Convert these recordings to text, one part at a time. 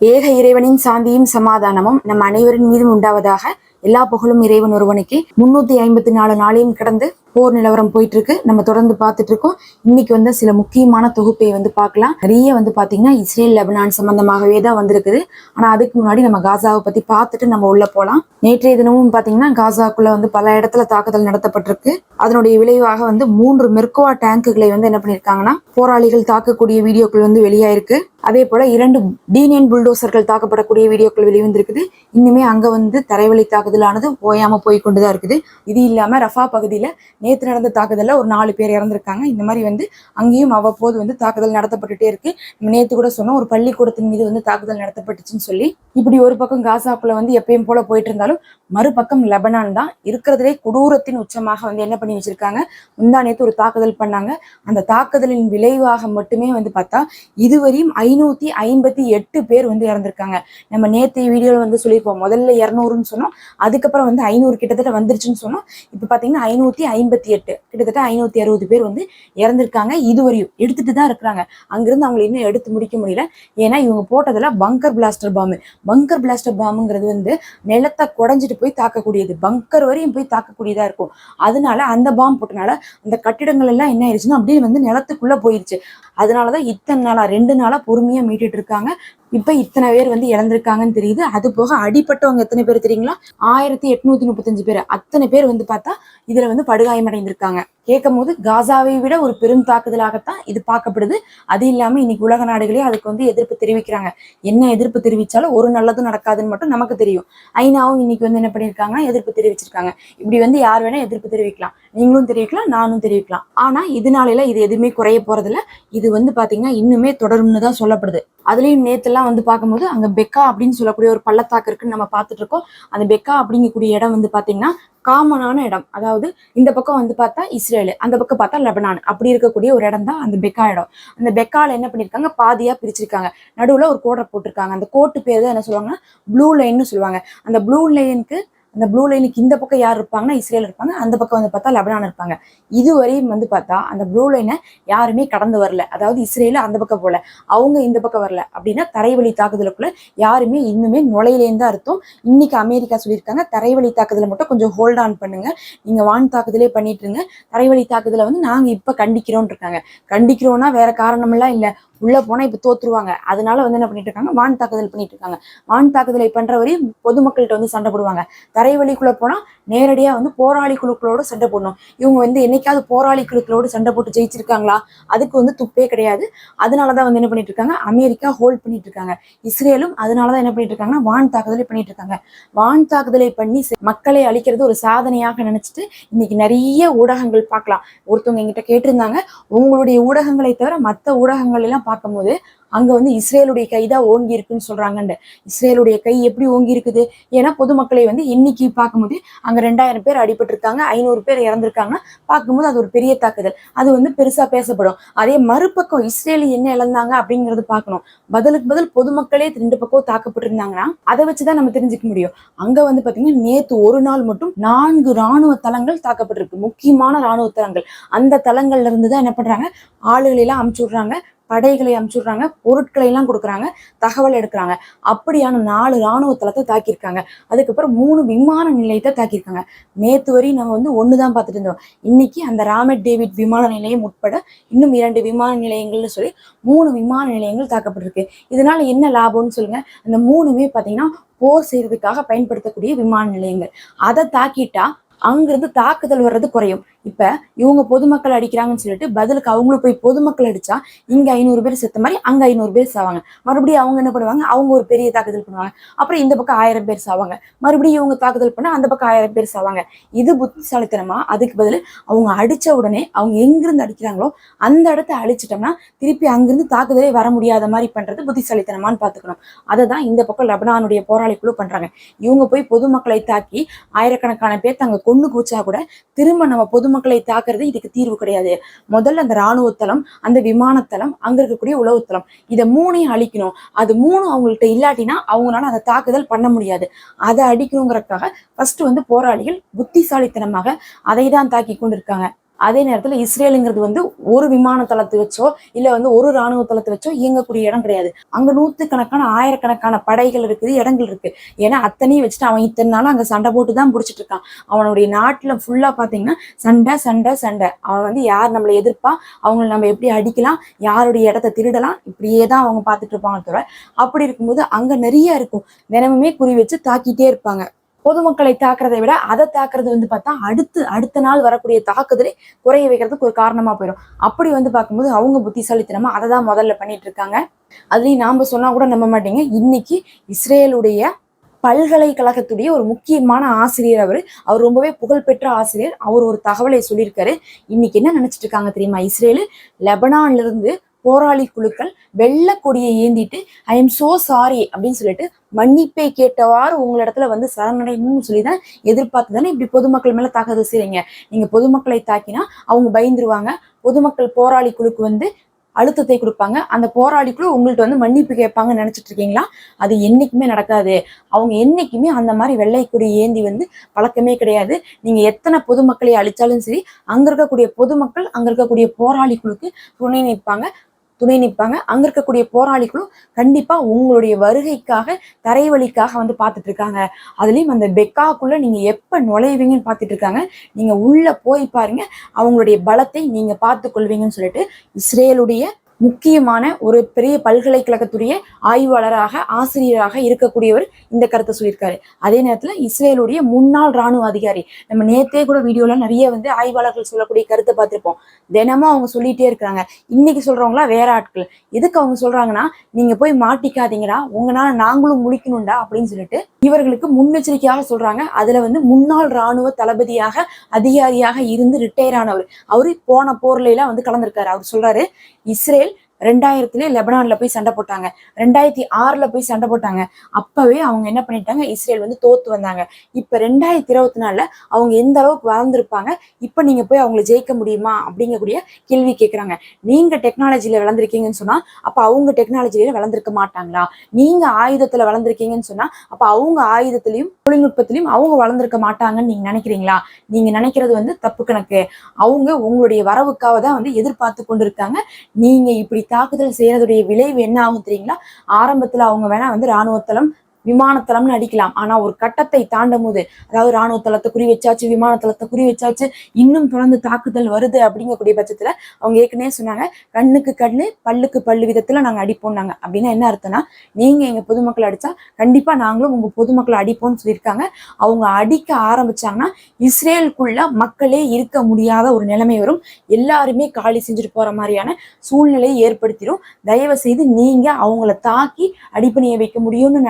ஏக இறைவனின் சாந்தியும் சமாதானமும் நம் அனைவரின் மீதும் உண்டாவதாக எல்லா புகழும் இறைவன் ஒருவனுக்கு. முன்னூத்தி ஐம்பத்தி நாலு நாளையும் கடந்து போர் நிலவரம் போயிட்டு இருக்கு நம்ம தொடர்ந்து பார்த்துட்டு இருக்கோம் இன்னைக்கு வந்து சில முக்கியமான தொகுப்பை வந்து பார்க்கலாம். நிறைய வந்து பாத்தீங்கன்னா இஸ்ரேல் லெபனான் சம்பந்தமாகவே தான் வந்திருக்குது. ஆனா அதுக்கு முன்னாடி நம்ம காசாவை பத்தி பார்த்துட்டு நம்ம உள்ள போலாம். நேற்றைய தினமும் பாத்தீங்கன்னா காசாக்குள்ள வந்து பல இடத்துல தாக்குதல் நடத்தப்பட்டிருக்கு. அதனுடைய விளைவாக வந்து மூன்று மெர்கோவா டேங்குகளை வந்து என்ன பண்ணிருக்காங்கன்னா போராளிகள் தாக்கக்கூடிய வீடியோக்கள் வந்து வெளியாயிருக்கு. அதே போல இரண்டு டீனியன் புல்டோசர்கள் தாக்கப்படக்கூடிய வீடியோக்கள் வெளிவந்திருக்குது. இன்னுமே அங்க வந்து தரைவழி தாக்குதலானது ஓயாம போய் கொண்டுதான் இருக்குது. இது இல்லாம ரஃபா பகுதியில நேற்று நடந்த தாக்குதலில் ஒரு நாலு பேர் இறந்திருக்காங்க. இந்த மாதிரி வந்து அங்கேயும் அவ்வப்போது வந்து தாக்குதல் நடத்தப்பட்டுட்டே இருக்கு. நம்ம நேத்து கூட சொன்னோம் ஒரு பள்ளிக்கூடத்தின் மீது வந்து தாக்குதல் நடத்தப்பட்டுச்சுன்னு சொல்லி. இப்படி ஒரு பக்கம் காசாக்குள்ள வந்து எப்பயும் போல போயிட்டு இருந்தாலும் மறுபக்கம் லெபனான் தான். இருக்கிறதுலே கொடூரத்தின் உச்சமாக வந்து என்ன பண்ணி வச்சிருக்காங்க? முந்தா நேத்து ஒரு தாக்குதல் பண்ணாங்க. அந்த தாக்குதலின் விளைவாக மட்டுமே வந்து பார்த்தா இதுவரையும் ஐநூத்தி ஐம்பத்தி எட்டு பேர் வந்து இறந்திருக்காங்க. நம்ம நேத்து வீடியோல வந்து சொல்லியிருப்போம் முதல்ல இரநூறுன்னு சொன்னோம் அதுக்கப்புறம் வந்து ஐநூறு கிட்டத்தட்ட வந்துருச்சுன்னு சொன்னோம். இப்போ பாத்தீங்கன்னா ஐநூத்தி ஐம்பத்தி எட்டு. கிட்டத்தட்ட ஐநூத்தி அறுபது பேர் வந்து இறந்திருக்காங்க. இதுவரையும் எடுத்துட்டு தான் இருக்கிறாங்க. அங்கிருந்து அவங்களை இன்னும் எடுத்து முடிக்க முடியல. ஏன்னா இவங்க போட்டதுல பங்கர் பிளாஸ்டர் பாம்பு பங்கர் பிளாஸ்டர் பாம்புங்கிறது வந்து நிலத்தை குடஞ்சிட்டு போய் தாக்கக்கூடியது. பங்கர் வரையும் போய் தாக்கக்கூடியதா இருக்கும். அதனால அந்த பாம்பு போட்டனால அந்த கட்டிடங்கள் எல்லாம் என்ன ஆயிடுச்சுன்னா அப்படியே வந்து நிலத்துக்குள்ள போயிருச்சு. அதனாலதான் இத்தனை நாளா ரெண்டு நாளா பொறுமையா மீட்டுட்டு இருக்காங்க. இப்ப இத்தனை பேர் வந்து இறந்திருக்காங்கன்னு தெரியுது. அது போக அடிப்பட்டவங்க எத்தனை பேர் தெரியுங்களா? ஆயிரத்தி எட்நூத்தி முப்பத்தஞ்சு பேர். அத்தனை பேர் வந்து பார்த்தா இதுல வந்து படுகாயமடைந்திருக்காங்க. கேட்கும் போது காசாவை விட ஒரு பெரும் தாக்குதலாகத்தான் இது பார்க்கப்படுது. அது இல்லாம இன்னைக்கு உலக நாடுகளே அதுக்கு வந்து எதிர்ப்பு தெரிவிக்கிறாங்க. என்ன எதிர்ப்பு தெரிவிச்சாலும் ஒரு நல்லதும் நடக்காதுன்னு மட்டும் நமக்கு தெரியும். ஐநாவும் இன்னைக்கு வந்து என்ன பண்ணியிருக்காங்கன்னா எதிர்ப்பு தெரிவிச்சிருக்காங்க. இப்படி வந்து யார் வேணா எதிர்ப்பு தெரிவிக்கலாம். நீங்களும் தெரிவிக்கலாம் நானும் தெரிவிக்கலாம். ஆனா இதனால இது எதுவுமே குறைய போறதில்ல. இது வந்து பாத்தீங்கன்னா இன்னுமே தொடரும்னு தான் சொல்லப்படுது. அதுலயும் நேத்தெல்லாம் வந்து பார்க்கும்போது அங்க பெக்கா அப்படின்னு சொல்லக்கூடிய ஒரு பள்ளத்தாக்கு இருக்குன்னு நம்ம பார்த்துட்டு இருக்கோம். அந்த பெக்கா அப்படிங்கக்கூடிய இடம் வந்து பாத்தீங்கன்னா காமனான இடம். அதாவது இந்த பக்கம் வந்து பார்த்தா இஸ்ரேலு அந்த பக்கம் பார்த்தா லெபனான். அப்படி இருக்கக்கூடிய ஒரு இடம் தான் அந்த பெக்கா இடம். அந்த பெக்கால என்ன பண்ணிருக்காங்க? பாதியா பிரிச்சிருக்காங்க. நடுவுல ஒரு கோடை போட்டிருக்காங்க. அந்த கோட்டு பேர் தான் என்ன சொல்லுவாங்கன்னா? ப்ளூ லைன்னு சொல்லுவாங்க. அந்த ப்ளூ லைனுக்கு அந்த ப்ளூ லைனுக்கு இந்த பக்கம் யார் இருப்பாங்கன்னா இஸ்ரேல் இருப்பாங்க. அந்த பக்கம் வந்து பார்த்தா லெபனான் இருப்பாங்க. இதுவரையும் வந்து பார்த்தா அந்த ப்ளூ லைனை யாருமே கடந்து வரல. அதாவது இஸ்ரேல அந்த பக்கம் போல. அவங்க இந்த பக்கம் வரல. அப்படின்னா தரைவழி தாக்குதலுக்குள்ள யாருமே இன்னுமே நுழையிலேருந்து தான் அர்த்தம். இன்னைக்கு அமெரிக்கா சொல்லியிருக்காங்க தரைவழி தாக்குதலை மட்டும் கொஞ்சம் ஹோல்ட் ஆன் பண்ணுங்க. நீங்க வான் தாக்குதலே பண்ணிட்டு இருங்க. தரைவழி தாக்குதலை வந்து நாங்க இப்ப கண்டிக்கிறோம் இருக்காங்க. கண்டிக்கிறோம்னா வேற காரணமெல்லாம் இல்லை. உள்ள போனா இப்ப தோத்துருவாங்க. அதனால வந்து என்ன பண்ணிட்டு இருக்காங்க வான் தாக்குதல் பண்ணிட்டு இருக்காங்க வான் தாக்குதலை பண்ற வரையும் பொதுமக்கள்கிட்ட வந்து சண்டை போடுவாங்க. தரைவழிக்குள்ள போனா நேரடியாக வந்து போராளி குழுக்களோட சண்டை போடணும். இவங்க வந்து என்னைக்காவது போராளி குழுக்களோடு சண்டை போட்டு ஜெயிச்சிருக்காங்களா? அதுக்கு வந்து துப்பே கிடையாது. அதனால தான் வந்து என்ன பண்ணிட்டு இருக்காங்க? அமெரிக்கா ஹோல்ட் பண்ணிட்டு இருக்காங்க. இஸ்ரேலும் அதனால தான் என்ன பண்ணிட்டு இருக்காங்கன்னா வான் தாக்குதலை பண்ணிட்டு இருக்காங்க. வான் தாக்குதலை பண்ணி மக்களை அழிக்கிறது ஒரு சாதனையாக நினைச்சிட்டு இன்னைக்கு நிறைய ஊடகங்கள் பார்க்கலாம். ஒருத்தவங்க எங்கிட்ட கேட்டிருந்தாங்க உங்களுடைய ஊடகங்களை தவிர மற்ற ஊடகங்கள் எல்லாம் பார்க்கும்போது அங்க வந்து இஸ்ரேலுடைய கை தான் ஓங்கி இருக்குன்னு சொல்றாங்கன்னு இஸ்ரேலுடைய கை எப்படி ஓங்கி இருக்குது? ஏன்னா பொதுமக்களை வந்து இன்னைக்கு பார்க்கும்போது அங்க ரெண்டாயிரம் பேர் அடிபட்டிருக்காங்க ஐநூறு பேர் இறந்திருக்காங்கன்னா பார்க்கும்போது அது ஒரு பெரிய தாக்குதல். அது வந்து பெருசா பேசப்படும். அதே மறுபக்கம் இஸ்ரேல் என்ன இழந்தாங்க அப்படிங்கறது பார்க்கணும். பதிலுக்கு பதில் பொதுமக்களே ரெண்டு பக்கம் தாக்கப்பட்டிருந்தாங்கன்னா அதை வச்சுதான் நம்ம தெரிஞ்சுக்க முடியும். அங்க வந்து பாத்தீங்கன்னா நேத்து ஒரு நாள் மட்டும் நான்கு ராணுவ தளங்கள் தாக்கப்பட்டிருக்கு. முக்கியமான ராணுவ தளங்கள். அந்த தளங்கள்ல இருந்து தான் என்ன பண்றாங்க? ஆளுகளை எல்லாம் அமுச்சு விடுறாங்க. படைகளை அமுச்சு விடுறாங்க பொருட்களை எல்லாம் கொடுக்குறாங்க தகவல் எடுக்கிறாங்க. அப்படியான நாலு ராணுவ தளத்தை தாக்கியிருக்காங்க. அதுக்கப்புறம் மூணு விமான நிலையத்தை தாக்கியிருக்காங்க. நேத்து வரை நம்ம வந்து ஒண்ணுதான் பார்த்துட்டு இருந்தோம். இன்னைக்கு அந்த ராமெட் டேவிட் விமான நிலையம் உட்பட இன்னும் இரண்டு விமான நிலையங்கள்னு சொல்லி மூணு விமான நிலையங்கள் தாக்கப்பட்டிருக்கு. இதனால என்ன லாபம்னு சொல்லுங்க. அந்த மூணுமே பாத்தீங்கன்னா போர் செய்யறதுக்காக பயன்படுத்தக்கூடிய விமான நிலையங்கள். அதை தாக்கிட்டா அங்கிருந்து தாக்குதல் வர்றது குறையும். இப்ப இவங்க பொதுமக்கள் அடிக்கிறாங்கன்னு சொல்லிட்டு பதிலுக்கு அவங்களும் போய் பொதுமக்கள் அடிச்சா இங்க ஐநூறு பேர் செத்த மாதிரி அங்க ஐநூறு பேர் சாவாங்க. மறுபடியும் அவங்க என்ன பண்ணுவாங்க? அவங்க ஒரு பெரிய தாக்குதல் பண்ணுவாங்க. அப்புறம் இந்த பக்கம் ஆயிரம் பேர் சாவாங்க. மறுபடியும் இவங்க தாக்குதல் பண்ணா அந்த பக்கம் ஆயிரம் பேர் சாவாங்க. இது புத்திசாலித்தனமா? அதுக்கு பதில் அவங்க அடிச்ச உடனே அவங்க எங்கிருந்து அடிக்கிறாங்களோ அந்த இடத்த அழிச்சிட்டோம்னா திருப்பி அங்கிருந்து தாக்குதலே வர முடியாத மாதிரி பண்றது புத்திசாலித்தனமான்னு பாத்துக்கணும். அதை தான் இந்த பக்கம் லெபனானுடைய போராளி குழு பண்றாங்க. இவங்க போய் பொதுமக்களை தாக்கி ஆயிரக்கணக்கான பேர் தங்க கொண்டு கூச்சா கூட திரும்ப நம்ம பொதுமக்கள் தாக்குறது இதுக்கு தீர்வு கிடையாது. முதல்ல அந்த இராணுவத்தளம் அந்த விமானத்தளம் அங்க இருக்கக்கூடிய உளவுத்தளம். இதை மூணையும் அழிக்கணும். அது மூணு அவங்கள்ட்ட இல்லாட்டினா அவங்களால அதை தாக்குதல் பண்ண முடியாது. அதை அடிக்கணுங்கிறதுக்காக ஃபர்ஸ்ட் வந்து போராளிகள் புத்திசாலித்தனமாக அதை தான் தாக்கி கொண்டிருக்காங்க. அதே நேரத்தில் இஸ்ரேலுங்கிறது வந்து ஒரு விமான தளத்தை வச்சோ இல்லை வந்து ஒரு ராணுவ தளத்தை வச்சோ இயங்கக்கூடிய இடம் கிடையாது. அங்கே நூற்றுக்கணக்கான ஆயிரக்கணக்கான படைகள் இருக்குது இடங்கள் இருக்குது ஏன்னா அத்தனையும் வச்சுட்டு அவன் இத்தனை நாளும் அங்கே சண்டை போட்டு தான் பிடிச்சிட்டு இருக்கான். அவனுடைய நாட்டில் ஃபுல்லாக பார்த்தீங்கன்னா சண்டை சண்டை சண்டை. அவன் வந்து யார் நம்மளை எதிர்ப்பா? அவங்கள நம்ம எப்படி அடிக்கலாம்? யாருடைய இடத்த திருடலாம்? இப்படியே தான் அவங்க பார்த்துட்டு இருப்பாங்க தவிர அப்படி இருக்கும்போது அங்கே நிறைய இருக்கும். தினமுமே குறி வச்சு தாக்கிட்டே இருப்பாங்க. பொதுமக்களை தாக்குறதை விட அதை தாக்குறது வந்து பார்த்தா அடுத்து அடுத்த நாள் வரக்கூடிய தாக்குதலை குறைய வைக்கிறதுக்கு ஒரு காரணமா போயிடும். அப்படி வந்து பார்க்கும்போது அவங்க புத்திசாலித்தனமா அதை தான் முதல்ல பண்ணிட்டு இருக்காங்க. அதுலேயும் நாம சொன்னா கூட நம்ப மாட்டீங்க. இன்னைக்கு இஸ்ரேலுடைய பல்கலைக்கழகத்துடைய ஒரு முக்கியமான ஆசிரியர் அவர். அவர் ரொம்பவே புகழ்பெற்ற ஆசிரியர். அவர் ஒரு தகவலை சொல்லியிருக்காரு. இன்னைக்கு என்ன நினைச்சிட்டு இருக்காங்க தெரியுமா? இஸ்ரேலு லெபனான்ல இருந்து போராளி குழுக்கள் வெள்ளை கொடியை ஏந்திட்டு ஐ எம் சோ சாரி அப்படின்னு சொல்லிட்டு மன்னிப்பை கேட்டவாறு உங்களிடத்துல வந்து சரணடையணும்னு சொல்லி தான் எதிர்பார்த்து தானே இப்படி பொதுமக்கள் மேல தாக்குதல் செய்றீங்க. நீங்க பொதுமக்களை தாக்கினா அவங்க பயந்துருவாங்க. பொதுமக்கள் போராளி குழுக்கு வந்து அழுத்தத்தை கொடுப்பாங்க. அந்த போராளிக்குள்ள உங்கள்ட்ட வந்து மன்னிப்பு கேட்பாங்கன்னு நினைச்சிட்டு இருக்கீங்களா? அது என்னைக்குமே நடக்காது. அவங்க என்னைக்குமே அந்த மாதிரி வெள்ளை கொடி ஏந்தி வந்து பழக்கமே கிடையாது. நீங்க எத்தனை பொதுமக்களை அழிச்சாலும் சரி அங்க இருக்கக்கூடிய பொதுமக்கள் அங்க இருக்கக்கூடிய போராளிகளுக்கு துணை நிற்பாங்க. துணை நிற்பாங்க. அங்க இருக்கக்கூடிய போராளிகளும் கண்டிப்பா உங்களுடைய வருகைக்காக தரைவழிக்காக வந்து பார்த்துட்டு இருக்காங்க அதுலயும் அந்த பெக்காக்குள்ள நீங்க எப்ப நுழைவீங்கன்னு பார்த்துட்டு இருக்காங்க நீங்க உள்ள போய் பாருங்க. அவங்களுடைய பலத்தை நீங்க பார்த்து கொள்வீங்கன்னு சொல்லிட்டு இஸ்ரேலுடைய முக்கியமான ஒரு பெரிய பல்கலைக்கழகத்துடைய ஆய்வாளராக ஆசிரியராக இருக்கக்கூடியவர் இந்த கருத்தை சொல்லியிருக்காரு. அதே நேரத்துல இஸ்ரேலுடைய முன்னாள் ராணுவ அதிகாரி. நம்ம நேத்தே கூட வீடியோல நிறைய வந்து ஆய்வாளர்கள் சொல்லக்கூடிய கருத்தை பார்த்துருப்போம். தினமும் அவங்க சொல்லிட்டே இருக்கிறாங்க. இன்னைக்கு சொல்றவங்களா வேற ஆட்கள். எதுக்கு அவங்க சொல்றாங்கன்னா நீங்க போய் மாட்டிக்காதீங்கடா. உங்களால நாங்களும் முழிக்கணும்டா அப்படின்னு சொல்லிட்டு இவர்களுக்கு முன்னெச்சரிக்கையாக சொல்றாங்க. அதுல வந்து முன்னாள் ராணுவ தளபதியாக அதிகாரியாக இருந்து ரிட்டையர் ஆனவர். அவரு போன போர்ல எல்லாம் வந்து கலந்திருக்காரு. அவர் சொல்றாரு இஸ்ரேல் ரெண்டாயிரத்துல லெபனான்ல போய் சண்டை போட்டாங்க. ரெண்டாயிரத்தி ஆறுல போய் சண்டை போட்டாங்க. அப்பவே அவங்க என்ன பண்ணிட்டாங்க? இஸ்ரேல் வந்து தோத்து வந்தாங்க. இப்ப ரெண்டாயிரத்தி இருபத்தி நாலுல அவங்க எந்த அளவுக்கு வளர்ந்துருப்பாங்க? இப்ப நீங்க போய் அவங்கள ஜெயிக்க முடியுமா? அப்படிங்கக்கூடிய கேள்வி கேட்கறாங்க நீங்க டெக்னாலஜியில வளர்ந்துருக்கீங்கன்னு சொன்னா அப்ப அவங்க டெக்னாலஜில வளர்ந்துருக்க மாட்டாங்களா? நீங்க ஆயுதத்துல வளர்ந்துருக்கீங்கன்னு சொன்னா அப்ப அவங்க ஆயுதத்திலையும் தொழில்நுட்பத்திலையும் அவங்க வளர்ந்துருக்க மாட்டாங்கன்னு நீங்க நினைக்கிறீங்களா? நீங்க நினைக்கிறது வந்து தப்பு கணக்கு. அவங்க உங்களுடைய வரவுக்காக தான் வந்து எதிர்பார்த்து கொண்டு இருக்காங்க நீங்க இப்படி தாக்குதல் செய்யறதுடைய விளைவு என்ன ஆகும் தெரியுங்களா? ஆரம்பத்துல அவங்க வேணா வந்து ராணுவத்தளம் விமானத்தளம்னு அடிக்கலாம். ஆனா ஒரு கட்டத்தை தாண்டும் போது அதாவது ராணுவ தளத்தை குறி வச்சாச்சு விமானத்தளத்தை குறி வச்சாச்சு இன்னும் தொடர்ந்து தாக்குதல் வருது அப்படிங்கக்கூடிய பட்சத்துல அவங்க ஏற்கனவே சொன்னாங்க கண்ணுக்கு கண்ணு பல்லுக்கு பல்லு விதத்துல நாங்க அடிப்போம்னாங்க. அப்படின்னா என்ன அர்த்தம்னா நீங்க எங்க பொதுமக்களை அடிச்சா கண்டிப்பா நாங்களும் உங்க பொதுமக்களை அடிப்போம்னு சொல்லியிருக்காங்க. அவங்க அடிக்க ஆரம்பிச்சாங்கன்னா இஸ்ரேலுக்குள்ள மக்களே இருக்க முடியாத ஒரு நிலைமை வரும். எல்லாருமே காலி செஞ்சுட்டு போற மாதிரியான சூழ்நிலையை ஏற்படுத்திடும் தயவு செய்து நீங்க அவங்கள தாக்கி அடிப்பணிய வைக்க முடியும்னு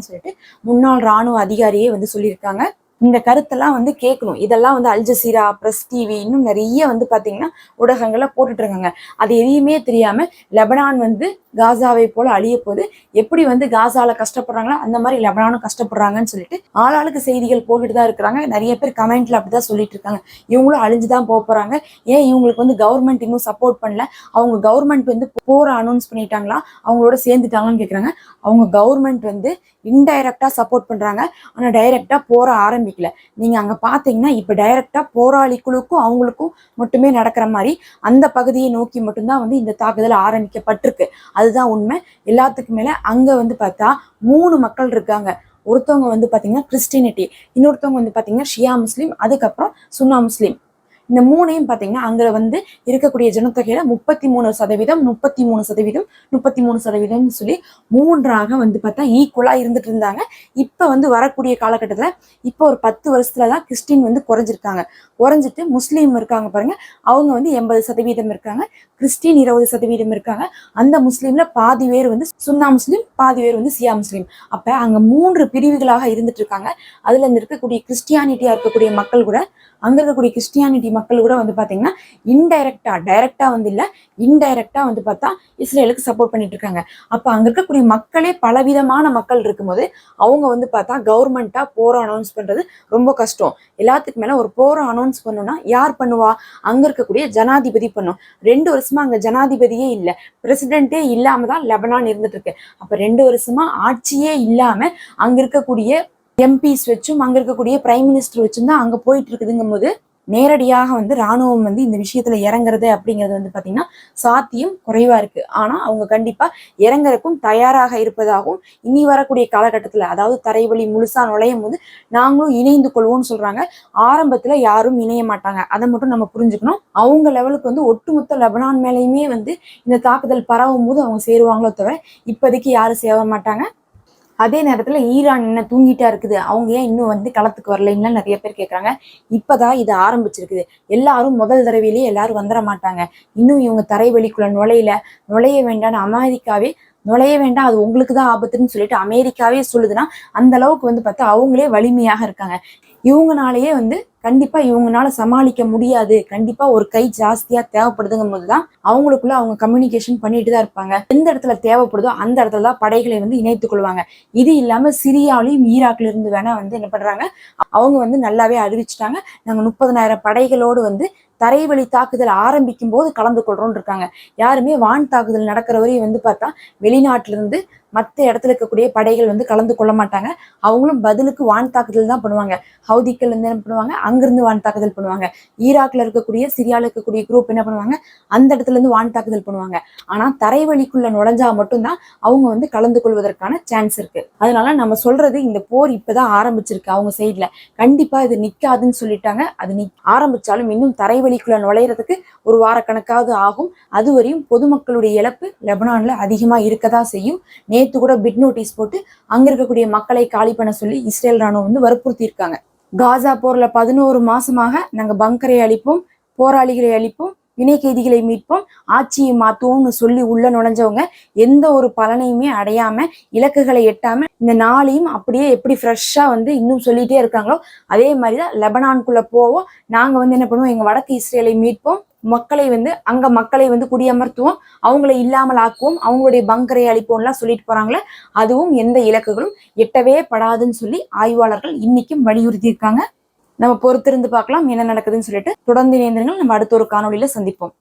சொல்லிட்டு முன்னாள் ராணுவ அதிகாரியே வந்து சொல்லியிருக்காங்க. இந்த கருத்தெல்லாம் வந்து கேட்கணும். இதெல்லாம் வந்து அல்ஜசீரா ப்ரெஸ் பிரஸ் டிவி இன்னும் நிறைய வந்து பார்த்தீங்கன்னா ஊடகங்களை போட்டுட்டு இருக்காங்க அது எதையுமே தெரியாம லெபனான் வந்து காசாவை போல அழிய போது எப்படி வந்து காசால கஷ்டப்படுறாங்களோ அந்த மாதிரி லெபனானும் கஷ்டப்படுறாங்கன்னு சொல்லிட்டு ஆளாளுக்கு செய்திகள் போட்டுட்டு தான் இருக்கிறாங்க. நிறைய பேர் கமெண்ட்ல அப்படிதான் சொல்லிட்டு இருக்காங்க. இவங்களும் அழிஞ்சு தான் போக போறாங்க. ஏன் இவங்களுக்கு வந்து கவர்மெண்ட் இன்னும் சப்போர்ட் பண்ணல? அவங்க கவர்மெண்ட் வந்து போற அனௌன்ஸ் பண்ணிட்டாங்களா? அவங்களோட சேர்ந்துட்டாங்களான்னு கேட்குறாங்க அவங்க கவர்மெண்ட் வந்து இன்டைரக்டா சப்போர்ட் பண்றாங்க. ஆனா டைரக்டா போற ஆரம்பிக்கல நீங்க அங்க பாத்தீங்கன்னா இப்ப டைரக்டா போராளிகளுக்கும் அவங்களுக்கும் மட்டுமே நடக்கிற மாதிரி அந்த பகுதியை நோக்கி மட்டும்தான் வந்து இந்த தாக்குதல் ஆரம்பிக்கப்பட்டிருக்கு. அதுதான் உண்மை. எல்லாத்துக்கும் மேல அங்க வந்து பார்த்தா மூணு மக்கள் இருக்காங்க. ஒருத்தவங்க வந்து பாத்தீங்கன்னா கிறிஸ்டினிட்டி இன்னொருத்தவங்க வந்து பாத்தீங்கன்னா ஷியா முஸ்லீம் அதுக்கப்புறம் சுன்னா முஸ்லீம். இந்த மூணையும் பார்த்தீங்கன்னா அங்க வந்து இருக்கக்கூடிய ஜனத்தொகையில் முப்பத்தி மூணு சதவீதம் முப்பத்தி மூணு சதவீதம் முப்பத்தி மூணு சதவீதம்னு சொல்லி மூன்றாக வந்து பார்த்தா ஈக்குவலா இருந்துட்டு இருந்தாங்க. இப்போ வந்து வரக்கூடிய காலகட்டத்துல இப்போ ஒரு பத்து வருஷத்துல தான் கிறிஸ்டின் வந்து குறைஞ்சிருக்காங்க. குறைஞ்சிட்டு முஸ்லீம் இருக்காங்க பாருங்க அவங்க வந்து எண்பது சதவீதம் இருக்காங்க கிறிஸ்டின் இருபது சதவீதம் இருக்காங்க. அந்த முஸ்லீம்ல பாதி பேர் வந்து சுன்னா முஸ்லீம் பாதி பேர் வந்து சியா முஸ்லீம். அப்ப அங்க மூன்று பிரிவுகளாக இருந்துட்டு இருக்காங்க. அதுல இருந்து இருக்கக்கூடிய கிறிஸ்டியானிட்டியா இருக்கக்கூடிய மக்கள் கூட அங்க இருக்கக்கூடிய கிறிஸ்டியானிட்டி மக்கள் கூட வந்து பார்த்தீங்கன்னா இன்டைரக்டா டைரக்டா வந்து இல்லை இன்டைரக்டா வந்து பார்த்தா இஸ்ரேலுக்கு சப்போர்ட் பண்ணிட்டு இருக்காங்க அப்போ அங்கே இருக்கக்கூடிய மக்களே பலவிதமான மக்கள் இருக்கும்போது அவங்க வந்து பார்த்தா கவர்மெண்ட்டாக போற அனௌன்ஸ் பண்ணுறது ரொம்ப கஷ்டம். எல்லாத்துக்கு மேலே ஒரு போற அனௌன்ஸ் பண்ணணும்னா யார் பண்ணுவா? அங்க இருக்கக்கூடிய ஜனாதிபதி பண்ணும். ரெண்டு வருஷமா அங்கே ஜனாதிபதியே இல்லை பிரசிடென்ட்டே இல்லாமல் தான் லெபனான் இருந்துட்டு இருக்கு அப்போ ரெண்டு வருஷமா ஆட்சியே இல்லாமல் அங்கே இருக்கக்கூடிய எம்பிஸ் வச்சும் அங்கே இருக்கக்கூடிய பிரைம் மினிஸ்டர் வச்சும் தான் அங்கே போயிட்டு இருக்குதுங்கும் போது நேரடியாக வந்து ராணுவம் வந்து இந்த விஷயத்துல இறங்குறது அப்படிங்கிறது வந்து பாத்தீங்கன்னா சாத்தியம் குறைவா இருக்கு. ஆனா அவங்க கண்டிப்பா இறங்குறதுக்கும் தயாராக இருப்பதாகவும் இனி வரக்கூடிய காலகட்டத்துல அதாவது தரைவழி முழுசா நுழையும் போது நாங்களும் இணைந்து கொள்வோம்னு சொல்றாங்க. ஆரம்பத்துல யாரும் இணைய மாட்டாங்க. அதை மட்டும் நம்ம புரிஞ்சுக்கணும். அவங்க லெவலுக்கு வந்து ஒட்டுமொத்த லெபனான் மேலேயுமே வந்து இந்த தாக்குதல் பரவும் போது அவங்க சேருவாங்களோ தவிர இப்போதைக்கு யாரும் சேர மாட்டாங்க. அதே நேரத்துல ஈரான் என்ன தூங்கிட்டா இருக்குது. அவங்க ஏன் இன்னும் வந்து களத்துக்கு வரலைன்னா நிறைய பேர் கேட்குறாங்க இப்பதான் இது ஆரம்பிச்சிருக்குது. எல்லாரும் முதல் தடவையிலேயே எல்லாரும் வந்துட மாட்டாங்க. இன்னும் இவங்க தரைவழிக்குள்ள நுழையல. நுழைய வேண்டாம்னு அமெரிக்காவே நுழைய வேண்டாம். அது உங்களுக்கு தான் ஆபத்துன்னு சொல்லிட்டு அமெரிக்காவே சொல்லுதுன்னா அந்த அளவுக்கு வந்து பார்த்தா அவங்களே வலிமையாக இருக்காங்க. இவங்கனாலேயே வந்து கண்டிப்பா இவங்கனால சமாளிக்க முடியாது. கண்டிப்பா ஒரு கை ஜாஸ்தியா தேவைப்படுதுங்கும் போதுதான் அவங்களுக்குள்ள அவங்க கம்யூனிகேஷன் பண்ணிட்டு தான் இருப்பாங்க. எந்த இடத்துல தேவைப்படுதோ அந்த இடத்துல தான் படைகளை வந்து இணைத்துக் கொள்வாங்க. இது இல்லாம சிரியாவிலையும் ஈராக்ல இருந்து வேணா வந்து என்ன பண்றாங்க அவங்க வந்து நல்லாவே அறிவிச்சிட்டாங்க. நாங்க முப்பதனாயிரம் படைகளோடு வந்து தரைவழி தாக்குதல் ஆரம்பிக்கும் போது கலந்து கொள்றோம்னு இருக்காங்க. யாருமே வான் தாக்குதல் நடக்கிற வரையும் வந்து பார்த்தா வெளிநாட்டுல இருந்து மற்ற இடத்துல இருக்கக்கூடிய படைகள் வந்து கலந்து கொள்ள மாட்டாங்க. அவங்களும் பதிலுக்கு வான் தாக்குதல் தான் பண்ணுவாங்க. ஹவுதிக்கள் இருந்து என்ன பண்ணுவாங்க? அங்கிருந்து வான் தாக்குதல் பண்ணுவாங்க. ஈராக்ல இருக்கக்கூடிய சிரியாவில் இருக்கக்கூடிய குரூப் என்ன பண்ணுவாங்க? அந்த இடத்துல இருந்து வான் தாக்குதல் பண்ணுவாங்க. ஆனா தரைவழிக்குள்ள நுழைஞ்சா மட்டும்தான் அவங்க வந்து கலந்து கொள்வதற்கான சான்ஸ் இருக்கு. அதனால நம்ம சொல்றது இந்த போர் இப்பதான் ஆரம்பிச்சிருக்கு அவங்க சைட்ல கண்டிப்பா இது நிக்காதுன்னு சொல்லிட்டாங்க. அது நி ஆரம்பிச்சாலும் இன்னும் தரைவழிக்குள்ள நுழையிறதுக்கு ஒரு வாரக்கணக்காவது ஆகும். அதுவரையும் பொதுமக்களுடைய இழப்பு லெபனான்ல அதிகமா இருக்கதான் செய்யும். நேத்து கூட பிட் நோட்டீஸ் போட்டு அங்க இருக்கக்கூடிய மக்களை காலி பண்ண சொல்லி இஸ்ரேல் ராணுவம் வந்து வற்புறுத்தி இருக்காங்க காசா போர்ல பதினோரு மாசமாக நாங்க பங்கரை அழிப்போம் போராளிகளை அழிப்போம் வினை கைதிகளை மீட்போம் ஆட்சியை மாத்துவோம்னு சொல்லி உள்ள நுழைஞ்சவங்க எந்த ஒரு பலனையுமே அடையாம இலக்குகளை எட்டாம இந்த நாளையும் அப்படியே எப்படி ஃப்ரெஷ்ஷா வந்து இன்னும் சொல்லிட்டே இருக்காங்களோ அதே மாதிரிதான் லெபனான்குள்ள போவோம். நாங்க வந்து என்ன பண்ணுவோம்? எங்க வடக்கு இஸ்ரேலை மீட்போம். மக்களை வந்து அங்க மக்களை வந்து குடியமர்த்துவோம். அவங்களை இல்லாமல் ஆக்குவோம். அவங்களுடைய பங்கரை அளிப்போம்லாம் சொல்லிட்டு போறாங்களே அதுவும் எந்த இலக்குகளும் எட்டவே படாதுன்னு சொல்லி ஆய்வாளர்கள் இன்னைக்கும் வலியுறுத்தி இருக்காங்க நம்ம பொறுத்திருந்து பார்க்கலாம் என்ன நடக்குதுன்னு சொல்லிட்டு. தொடர்ந்து இணைந்திருங்கள். நம்ம அடுத்த ஒரு காணொலியில சந்திப்போம்.